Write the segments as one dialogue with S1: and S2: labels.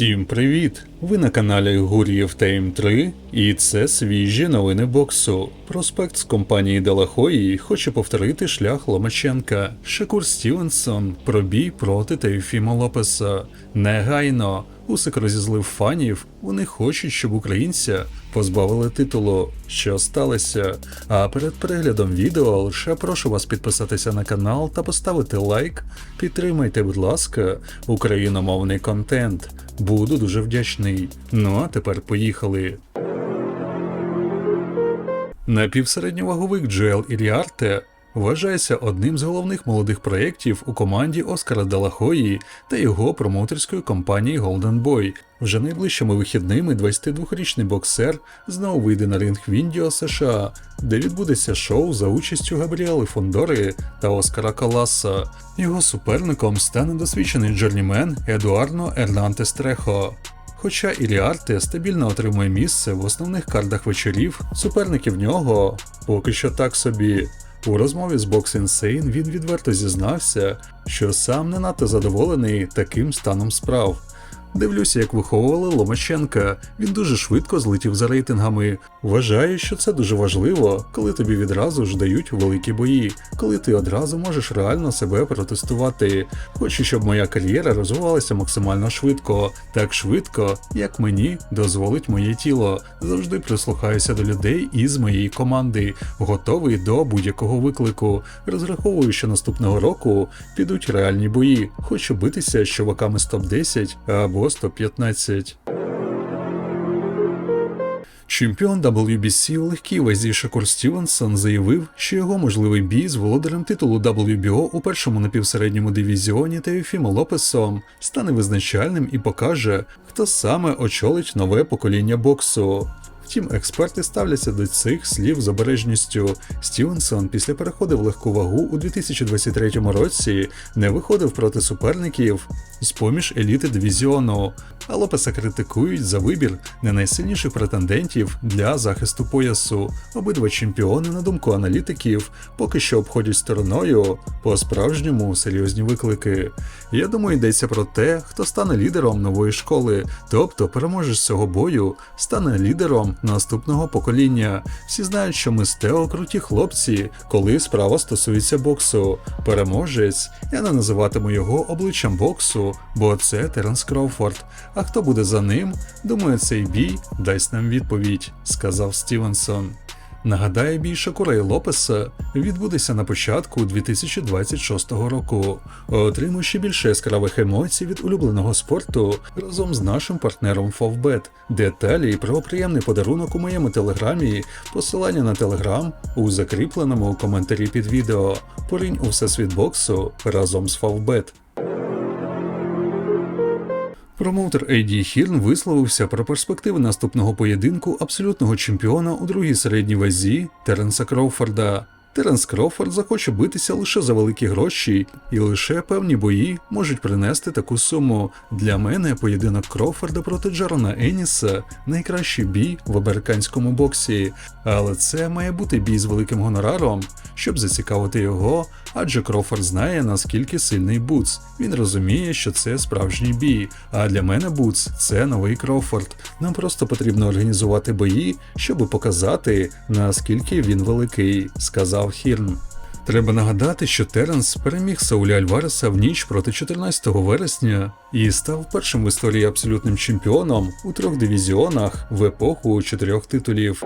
S1: Всім привіт! Ви на каналі Гур'єв Тейм 3 і це свіжі новини боксу. Проспект з компанії Делахої хоче повторити шлях Ломаченка. Шакур Стівенсон пробій проти Тейфіма Лопеса. Негайно. Усик розізлив фанів. Вони хочуть, щоб українця позбавили титулу. Що сталося? А перед переглядом відео лише прошу вас підписатися на канал та поставити лайк. Підтримайте, будь ласка, україномовний контент. Буду дуже вдячний. Ну а тепер поїхали. Напівсередньоваговик Джоел Іріарте вважається одним з головних молодих проєктів у команді Оскара Далахої та його промоутерської компанії Golden Boy. Вже найближчими вихідними 22-річний боксер знову вийде на ринг в Індіо США, де відбудеться шоу за участю Габріели Фондори та Оскара Каласа. Його суперником стане досвідчений джорнімен Едуарно Ернантес Трехо. Хоча Іліарте стабільно отримує місце в основних кардах вечорів, суперники в нього поки що так собі. У розмові з Box Insane він відверто зізнався, що сам не надто задоволений таким станом справ. Дивлюся, як виховували Ломаченка. Він дуже швидко злетів за рейтингами. Вважаю, що це дуже важливо, коли тобі відразу ж дають великі бої, коли ти одразу можеш реально себе протестувати. Хочу, щоб моя кар'єра розвивалася максимально швидко, так швидко, як мені дозволить моє тіло. Завжди прислухаюся до людей із моєї команди, готовий до будь-якого виклику. Розраховую, що наступного року підуть реальні бої. Хочу битися з чуваками з топ-10 або з топ-15. Чемпіон WBC у легкій вазі Шакур Стівенсон заявив, що його можливий бій з володарем титулу WBO у першому напівсередньому дивізіоні Теофімо Лопесом стане визначальним і покаже, хто саме очолить нове покоління боксу. Втім, експерти ставляться до цих слів з обережністю. Стівенсон після переходу в легку вагу у 2023 році не виходив проти суперників з поміж еліти дивізіону, а Лопеса критикують за вибір не найсильніших претендентів для захисту поясу. Обидва чемпіони, на думку аналітиків, поки що обходять стороною по-справжньому серйозні виклики. Я думаю, йдеться про те, хто стане лідером нової школи, тобто переможець цього бою стане лідером наступного покоління. Всі знають, що ми з круті хлопці, коли справа стосується боксу. Переможець, я не називатиму його обличчям боксу, бо це Теренс Кроуфорд. А хто буде за ним? Думаю, цей бій дасть нам відповідь, сказав Стівенсон. Нагадаю, бій Шакура і Лопеса відбудеться на початку 2026 року. Отримуй ще більше яскравих емоцій від улюбленого спорту разом з нашим партнером Favbet. Деталі про приємний подарунок у моєму телеграмі, посилання на телеграм у закріпленому коментарі під відео. Поринь у всесвіт боксу разом з Favbet. Промоутер Ейді Хірн висловився про перспективи наступного поєдинку абсолютного чемпіона у другій середній вазі Теренса Кроуфорда. Теренс Кроуфорд захоче битися лише за великі гроші, і лише певні бої можуть принести таку суму. Для мене поєдинок Кроуфорда проти Джарона Еніса найкращий бій в американському боксі. Але це має бути бій з великим гонораром, щоб зацікавити його, адже Кроуфорд знає наскільки сильний Буц. Він розуміє, що це справжній бій. А для мене Буц це новий Кроуфорд. Нам просто потрібно організувати бої, щоб показати наскільки він великий, сказав Хірн. Треба нагадати, що Теренс переміг Сауля Альвареса в ніч проти 14 вересня і став першим в історії абсолютним чемпіоном у трьох дивізіонах в епоху чотирьох титулів.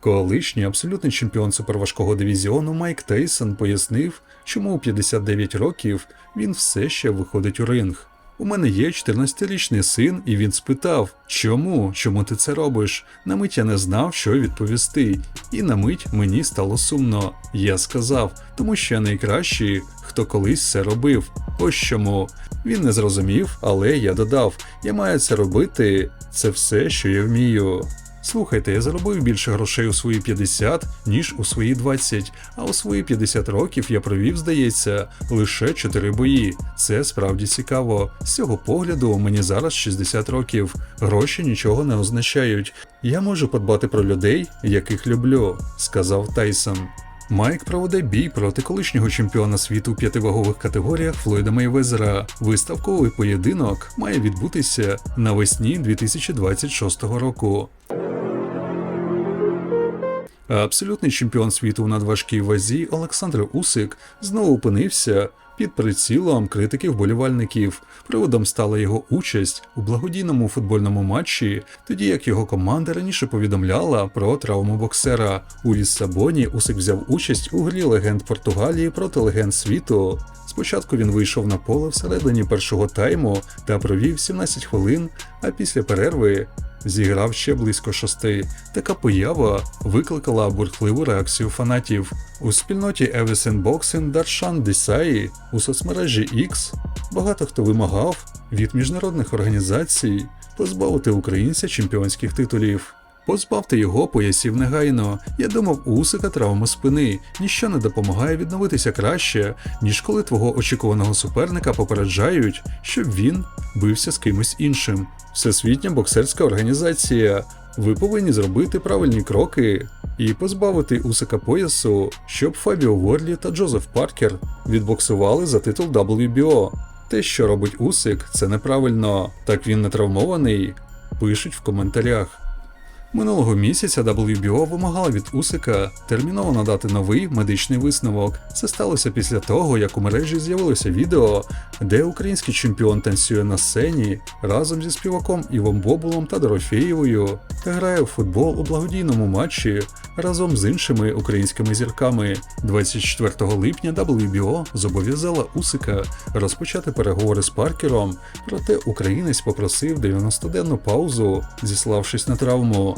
S1: Колишній абсолютний чемпіон суперважкого дивізіону Майк Тейсон пояснив, чому у 59 років він все ще виходить у ринг. У мене є 14-річний син, і він спитав, чому, чому ти це робиш? На мить я не знав, що відповісти, і на мить мені стало сумно. Я сказав, тому що я найкращий, хто колись це робив. Ось чому. Він не зрозумів, але я додав: я маю це робити, це все, що я вмію. Слухайте, я заробив більше грошей у свої 50, ніж у свої 20, а у свої 50 років я провів, здається, лише 4 бої. Це справді цікаво. З цього погляду мені зараз 60 років. Гроші нічого не означають. Я можу подбати про людей, яких люблю, сказав Тайсон. Майк проведе бій проти колишнього чемпіона світу у п'ятивагових категоріях Флойда Мейвезера. Виставковий поєдинок має відбутися навесні 2026 року. Абсолютний чемпіон світу у надважкій вазі Олександр Усик знову опинився під прицілом критиків болівальників. Приводом стала його участь у благодійному футбольному матчі, тоді як його команда раніше повідомляла про травму боксера. У Ліссабоні Усик взяв участь у грі легенд Португалії проти легенд світу. Спочатку він вийшов на поле всередині першого тайму та провів 17 хвилин, а після перерви зіграв ще близько шести. Така поява викликала бурхливу реакцію фанатів. У спільноті Everything Boxing Даршан Десаї у соцмережі X багато хто вимагав від міжнародних організацій позбавити українця чемпіонських титулів. Позбавте його поясів негайно. Я думав, Усика травма спини. Ніщо не допомагає відновитися краще, ніж коли твого очікуваного суперника попереджають, щоб він бився з кимось іншим. Всесвітня боксерська організація. Ви повинні зробити правильні кроки і позбавити Усика поясу, щоб Фабіо Ворлі та Джозеф Паркер відбоксували за титул WBO. Те, що робить Усик, це неправильно. Так він не травмований. Пишуть в коментарях. Минулого місяця WBO вимагала від Усика терміново надати новий медичний висновок. Це сталося після того, як у мережі з'явилося відео, де український чемпіон танцює на сцені разом зі співаком Івом Бобулом та Дорофєєвою та грає в футбол у благодійному матчі разом з іншими українськими зірками. 24 липня WBO зобов'язала Усика розпочати переговори з Паркером, проте українець попросив 90-денну паузу, зіславшись на травму.